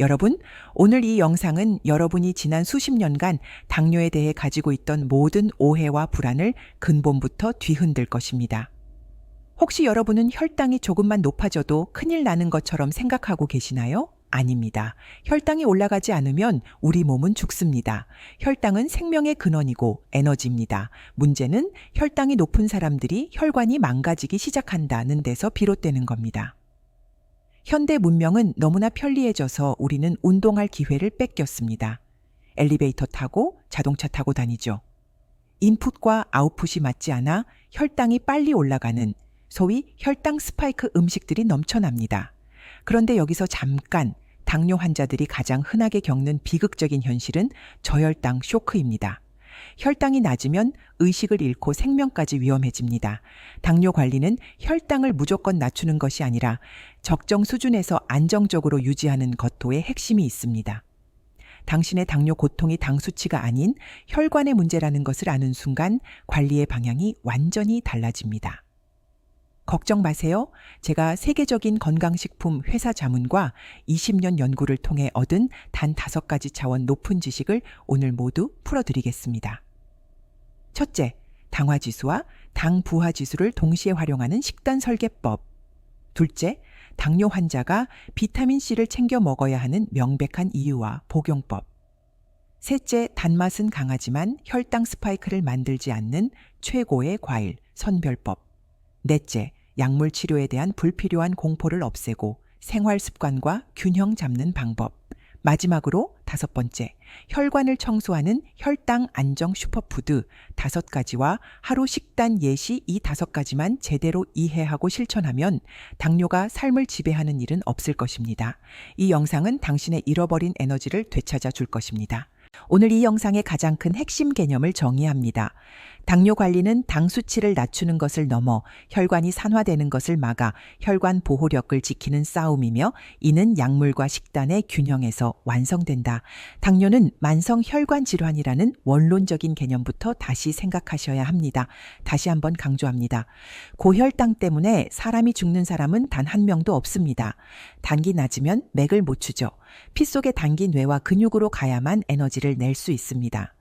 여러분, 오늘 이 영상은 여러분이 지난 수십 년간 당뇨에 대해 가지고 있던 모든 오해와 불안을 근본부터 뒤흔들 것입니다. 혹시 여러분은 혈당이 조금만 높아져도 큰일 나는 것처럼 생각하고 계시나요? 아닙니다. 혈당이 올라가지 않으면 우리 몸은 죽습니다. 혈당은 생명의 근원이고 에너지입니다. 문제는 혈당이 높은 사람들이 혈관이 망가지기 시작한다는 데서 비롯되는 겁니다. 현대 문명은 너무나 편리해져서 우리는 운동할 기회를 뺏겼습니다. 엘리베이터 타고 자동차 타고 다니죠. 인풋과 아웃풋이 맞지 않아 혈당이 빨리 올라가는 소위 혈당 스파이크 음식들이 넘쳐납니다. 그런데 여기서 잠깐 당뇨 환자들이 가장 흔하게 겪는 비극적인 현실은 저혈당 쇼크입니다. 혈당이 낮으면 의식을 잃고 생명까지 위험해집니다. 당뇨 관리는 혈당을 무조건 낮추는 것이 아니라 적정 수준에서 안정적으로 유지하는 것도의 핵심이 있습니다. 당신의 당뇨 고통이 당 수치가 아닌 혈관의 문제라는 것을 아는 순간 관리의 방향이 완전히 달라집니다. 걱정 마세요. 제가 세계적인 건강식품 회사 자문과 20년 연구를 통해 얻은 단 다섯 가지 차원 높은 지식을 오늘 모두 풀어드리겠습니다. 첫째, 당화지수와 당 부하지수를 동시에 활용하는 식단 설계법. 둘째, 당뇨 환자가 비타민C를 챙겨 먹어야 하는 명백한 이유와 복용법. 셋째, 단맛은 강하지만 혈당 스파이크를 만들지 않는 최고의 과일, 선별법. 넷째, 약물 치료에 대한 불필요한 공포를 없애고 생활 습관과 균형 잡는 방법. 마지막으로 다섯 번째, 혈관을 청소하는 혈당 안정 슈퍼푸드 다섯 가지와 하루 식단 예시 이 다섯 가지만 제대로 이해하고 실천하면 당뇨가 삶을 지배하는 일은 없을 것입니다. 이 영상은 당신의 잃어버린 에너지를 되찾아 줄 것입니다. 오늘 이 영상의 가장 큰 핵심 개념을 정의합니다. 당뇨 관리는 당 수치를 낮추는 것을 넘어 혈관이 산화되는 것을 막아 혈관 보호력을 지키는 싸움이며 이는 약물과 식단의 균형에서 완성된다. 당뇨는 만성 혈관 질환이라는 원론적인 개념부터 다시 생각하셔야 합니다. 다시 한번 강조합니다. 고혈당 때문에 사람이 죽는 사람은 단 한 명도 없습니다. 단기 낮으면 맥을 못 추죠. 피 속에 담긴 뇌와 근육으로 가야만 에너지를 낼 수 있습니다.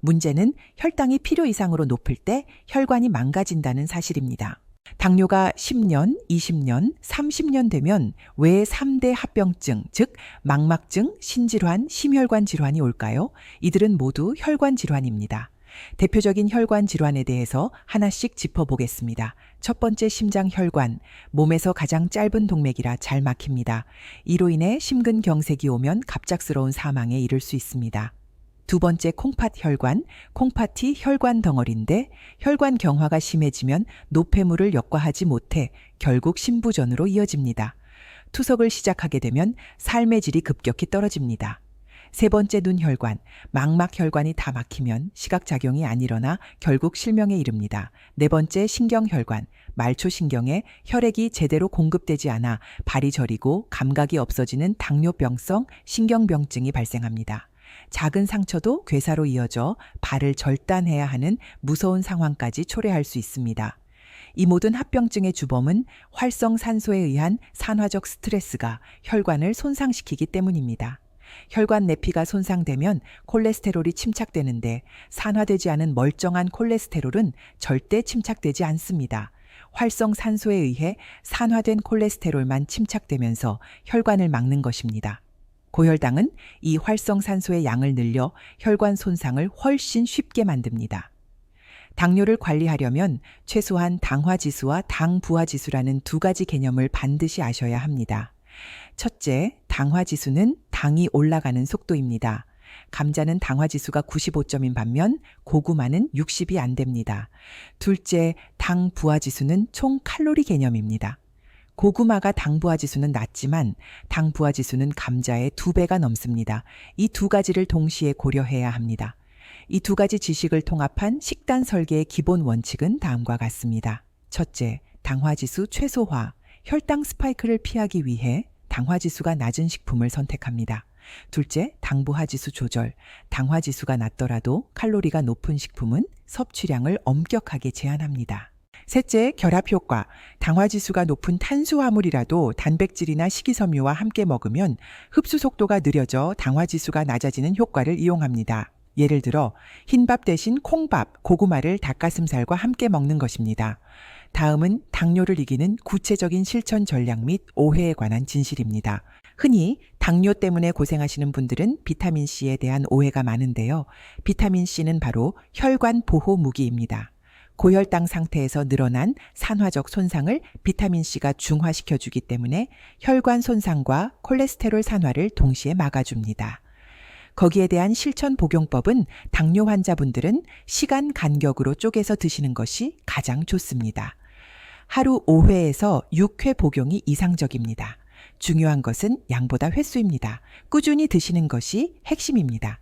문제는 혈당이 필요 이상으로 높을 때 혈관이 망가진다는 사실입니다. 당뇨가 10년, 20년, 30년 되면 왜 3대 합병증, 즉 망막증, 신질환, 심혈관 질환이 올까요? 이들은 모두 혈관 질환입니다. 대표적인 혈관 질환에 대해서 하나씩 짚어보겠습니다. 첫 번째 심장 혈관, 몸에서 가장 짧은 동맥이라 잘 막힙니다. 이로 인해 심근경색이 오면 갑작스러운 사망에 이를 수 있습니다. 두 번째 콩팥 혈관, 콩팥이 혈관 덩어리인데 혈관 경화가 심해지면 노폐물을 역과하지 못해 결국 심부전으로 이어집니다. 투석을 시작하게 되면 삶의 질이 급격히 떨어집니다. 세 번째 눈 혈관, 망막 혈관이 다 막히면 시각작용이 안 일어나 결국 실명에 이릅니다. 네 번째 신경 혈관, 말초 신경에 혈액이 제대로 공급되지 않아 발이 저리고 감각이 없어지는 당뇨병성 신경병증이 발생합니다. 작은 상처도 괴사로 이어져 발을 절단해야 하는 무서운 상황까지 초래할 수 있습니다. 이 모든 합병증의 주범은 활성산소에 의한 산화적 스트레스가 혈관을 손상시키기 때문입니다. 혈관 내피가 손상되면 콜레스테롤이 침착되는데 산화되지 않은 멀쩡한 콜레스테롤은 절대 침착되지 않습니다. 활성산소에 의해 산화된 콜레스테롤만 침착되면서 혈관을 막는 것입니다. 고혈당은 이 활성산소의 양을 늘려 혈관 손상을 훨씬 쉽게 만듭니다. 당뇨를 관리하려면 최소한 당화 지수와 당부하지수라는 두 가지 개념을 반드시 아셔야 합니다. 첫째, 당화 지수는 당이 올라가는 속도입니다. 감자는 당화 지수가 95점인 반면 고구마는 60이 안 됩니다. 둘째, 당 부하 지수는 총 칼로리 개념입니다. 고구마가 당 부하지수는 낮지만 당 부하지수는 감자의 두 배가 넘습니다. 이 두 가지를 동시에 고려해야 합니다. 이 두 가지 지식을 통합한 식단 설계의 기본 원칙은 다음과 같습니다. 첫째, 당화지수 최소화. 혈당 스파이크를 피하기 위해 당화지수가 낮은 식품을 선택합니다. 둘째, 당부하지수 조절. 당화지수가 낮더라도 칼로리가 높은 식품은 섭취량을 엄격하게 제한합니다. 셋째, 결합 효과. 당화 지수가 높은 탄수화물이라도 단백질이나 식이섬유와 함께 먹으면 흡수 속도가 느려져 당화 지수가 낮아지는 효과를 이용합니다. 예를 들어 흰밥 대신 콩밥, 고구마를 닭가슴살과 함께 먹는 것입니다. 다음은 당뇨를 이기는 구체적인 실천 전략 및 오해에 관한 진실입니다. 흔히 당뇨 때문에 고생하시는 분들은 비타민C에 대한 오해가 많은데요. 비타민C는 바로 혈관 보호 무기입니다. 고혈당 상태에서 늘어난 산화적 손상을 비타민C가 중화시켜주기 때문에 혈관 손상과 콜레스테롤 산화를 동시에 막아줍니다. 거기에 대한 실천 복용법은 당뇨 환자분들은 시간 간격으로 쪼개서 드시는 것이 가장 좋습니다. 하루 5회에서 6회 복용이 이상적입니다. 중요한 것은 양보다 횟수입니다. 꾸준히 드시는 것이 핵심입니다.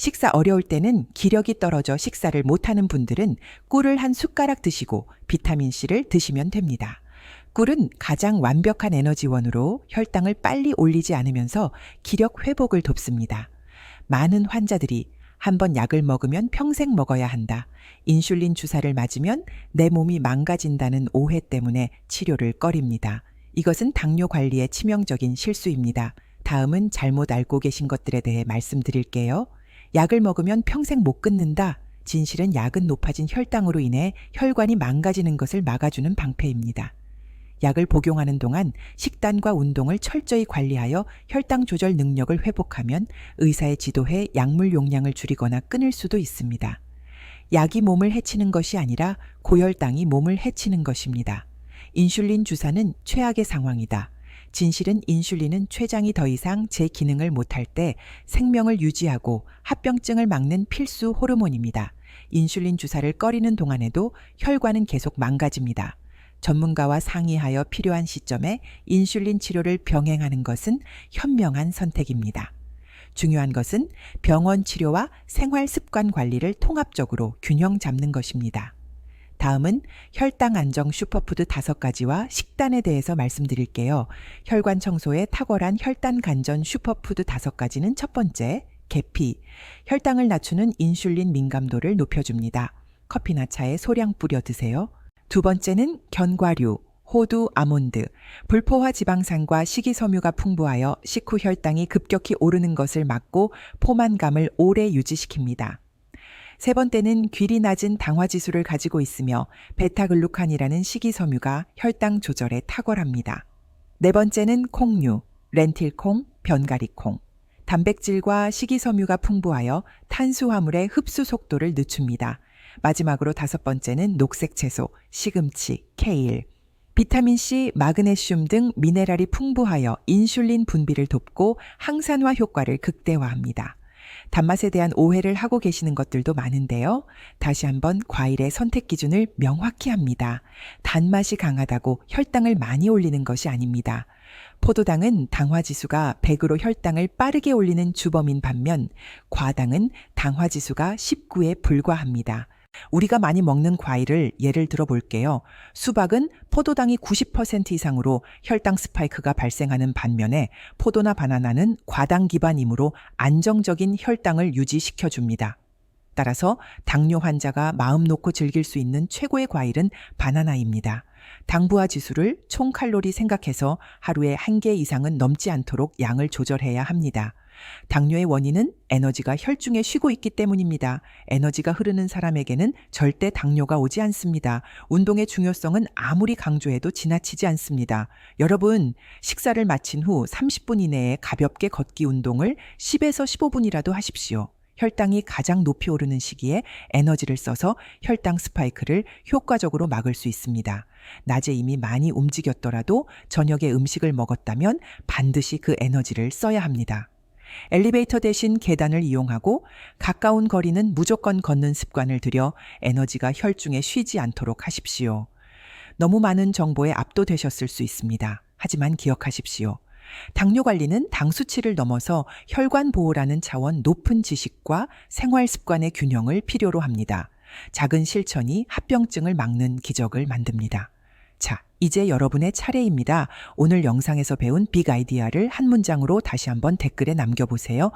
식사 어려울 때는 기력이 떨어져 식사를 못하는 분들은 꿀을 한 숟가락 드시고 비타민C를 드시면 됩니다. 꿀은 가장 완벽한 에너지원으로 혈당을 빨리 올리지 않으면서 기력 회복을 돕습니다. 많은 환자들이 한번 약을 먹으면 평생 먹어야 한다. 인슐린 주사를 맞으면 내 몸이 망가진다는 오해 때문에 치료를 꺼립니다. 이것은 당뇨 관리의 치명적인 실수입니다. 다음은 잘못 알고 계신 것들에 대해 말씀드릴게요. 약을 먹으면 평생 못 끊는다. 진실은 약은 높아진 혈당으로 인해 혈관이 망가지는 것을 막아주는 방패입니다. 약을 복용하는 동안 식단과 운동을 철저히 관리하여 혈당 조절 능력을 회복하면 의사의 지도해 약물 용량을 줄이거나 끊을 수도 있습니다. 약이 몸을 해치는 것이 아니라 고혈당이 몸을 해치는 것입니다. 인슐린 주사는 최악의 상황이다. 진실은 인슐린은 췌장이 더 이상 제 기능을 못할 때 생명을 유지하고 합병증을 막는 필수 호르몬입니다. 인슐린 주사를 꺼리는 동안에도 혈관은 계속 망가집니다. 전문가와 상의하여 필요한 시점에 인슐린 치료를 병행하는 것은 현명한 선택입니다. 중요한 것은 병원 치료와 생활 습관 관리를 통합적으로 균형 잡는 것입니다. 다음은 혈당 안정 슈퍼푸드 다섯 가지와 식단에 대해서 말씀드릴게요. 혈관 청소에 탁월한 혈당 간전 슈퍼푸드 다섯 가지는 첫 번째, 계피. 혈당을 낮추는 인슐린 민감도를 높여줍니다. 커피나 차에 소량 뿌려 드세요. 두 번째는 견과류, 호두, 아몬드. 불포화 지방산과 식이섬유가 풍부하여 식후 혈당이 급격히 오르는 것을 막고 포만감을 오래 유지시킵니다. 세 번째는 귀리 낮은 당화 지수를 가지고 있으며 베타글루칸이라는 식이섬유가 혈당 조절에 탁월합니다. 네 번째는 콩류, 렌틸콩, 변가리콩. 단백질과 식이섬유가 풍부하여 탄수화물의 흡수 속도를 늦춥니다. 마지막으로 다섯 번째는 녹색 채소, 시금치, 케일. 비타민C, 마그네슘 등 미네랄이 풍부하여 인슐린 분비를 돕고 항산화 효과를 극대화합니다. 단맛에 대한 오해를 하고 계시는 것들도 많은데요. 다시 한번 과일의 선택 기준을 명확히 합니다. 단맛이 강하다고 혈당을 많이 올리는 것이 아닙니다. 포도당은 당화 지수가 100으로 혈당을 빠르게 올리는 주범인 반면 과당은 당화 지수가 19에 불과합니다. 우리가 많이 먹는 과일을 예를 들어 볼게요. 수박은 포도당이 90% 이상으로 혈당 스파이크가 발생하는 반면에 포도나 바나나는 과당 기반이므로 안정적인 혈당을 유지시켜 줍니다. 따라서 당뇨 환자가 마음 놓고 즐길 수 있는 최고의 과일은 바나나입니다. 당부화 지수를 총 칼로리 생각해서 하루에 한 개 이상은 넘지 않도록 양을 조절해야 합니다. 당뇨의 원인은 에너지가 혈중에 쉬고 있기 때문입니다. 에너지가 흐르는 사람에게는 절대 당뇨가 오지 않습니다. 운동의 중요성은 아무리 강조해도 지나치지 않습니다. 여러분, 식사를 마친 후 30분 이내에 가볍게 걷기 운동을 10에서 15분이라도 하십시오. 혈당이 가장 높이 오르는 시기에 에너지를 써서 혈당 스파이크를 효과적으로 막을 수 있습니다. 낮에 이미 많이 움직였더라도 저녁에 음식을 먹었다면 반드시 그 에너지를 써야 합니다. 엘리베이터 대신 계단을 이용하고 가까운 거리는 무조건 걷는 습관을 들여 에너지가 혈중에 쉬지 않도록 하십시오. 너무 많은 정보에 압도되셨을 수 있습니다. 하지만 기억하십시오. 당뇨 관리는 당 수치를 넘어서 혈관 보호라는 차원 높은 지식과 생활 습관의 균형을 필요로 합니다. 작은 실천이 합병증을 막는 기적을 만듭니다. 자, 이제 여러분의 차례입니다. 오늘 영상에서 배운 빅 아이디어를 한 문장으로 다시 한번 댓글에 남겨보세요.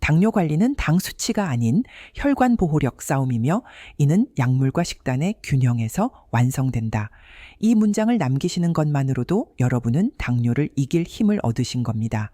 당뇨 관리는 당 수치가 아닌 혈관 보호력 싸움이며 이는 약물과 식단의 균형에서 완성된다. 이 문장을 남기시는 것만으로도 여러분은 당뇨를 이길 힘을 얻으신 겁니다.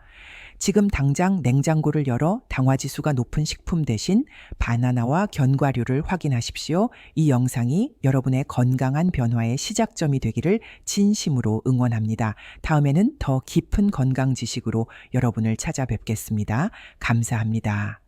지금 당장 냉장고를 열어 당화지 수가 높은 식품 대신 바나나와 견과류를 확인하십시오. 이 영상이 여러분의 건강한 변화의 시작점이 되기를 진심으로 응원합니다. 다음에는 더 깊은 건강 지식으로 여러분을 찾아뵙겠습니다. 감사합니다.